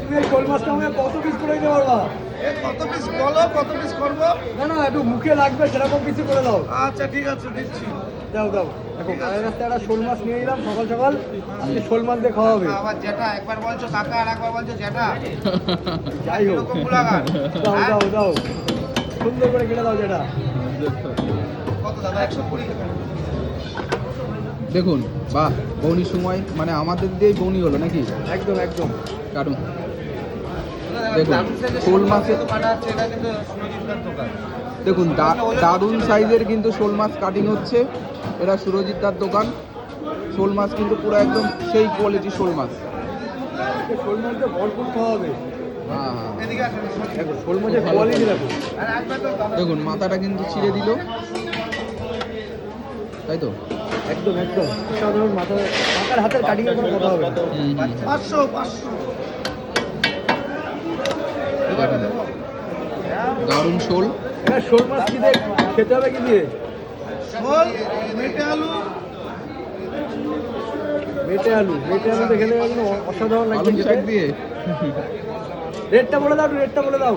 তুমি এই শোল মাছটা আমাকে কত পিস করে দিতে পারবা? কত পিস বলো কত পিস করব? না না একটু মুখে লাগবে সেরকম কিছু করে দাও। আচ্ছা ঠিক আছে দিচ্ছি। দাও দাও। দেখো কালের রাস্তায় একটা শোল মাছ নিয়ে নিলাম সকাল সকাল আজকে শোল মাছ দিয়ে খাওয়া হবে। আবার জেঠা একবার বলছো কাকা আর একবার বলছো জেঠা যাই হোক। দাও হ্যাঁ? দাও দাও। সুন্দর করে কেটে দাও যেটা কত দাদা একশো কুড়ি দেখুন বাহ বৌনির সময় মানে আমাদের দিয়েই বৌনি হলো নাকি? একদম একদম। কারণ দেখুন, শোল মাছের- দেখুন দারুণ সাইজের কিন্তু শোল মাছ কাটিং হচ্ছে। এটা সুরজিৎ দার দোকান। শোল মাছ কিন্তু পুরো একদম সেই কোয়ালিটি শোল মাছ শোল ভরপুর খাওয়া হবে। দেখুন মাথাটা কিন্তু ছিঁড়ে দিল। তাই তো? একদম একদম। সাধারণ মাথা মাথার হাতের কাটিং এর কোনো কথা হবে না। পাঁচশো পাঁচশো। দারুণ শোল। হ্যাঁ শোল মাছ কি খেতে হবে কি দিয়ে? শোল মেটে আলু মেটে আলু মেটে আলুতে খেলে একদম অসাধারণ লাগবে আলু দিয়ে? রেটটা বলে দাও রেটটা বলে দাও।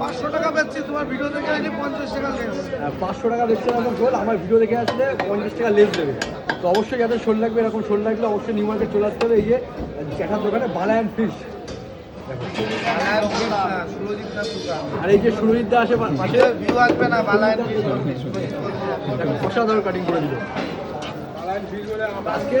পাঁচশো টাকা বেচছি তোমার ভিডিও দেখে আনি পঞ্চাশ টাকা লেস। পাঁচশো টাকা বেচছে এরকম শোল আমার ভিডিও দেখে আসলে পঞ্চাশ টাকা লেস দেবে। তো অবশ্যই যাদের শোল লাগবে এরকম শোল লাগলে অবশ্যই নিউ মার্কেট চলে আসতে হবে এই যে জ্যাঠার দোকানে বালায়ান ফিশ আর এই যে সুরজিৎ দা আসে পাশে ভিউ আসবে না বালায় দেখো, অসাধারণ কাটিং করে দিল। আজকে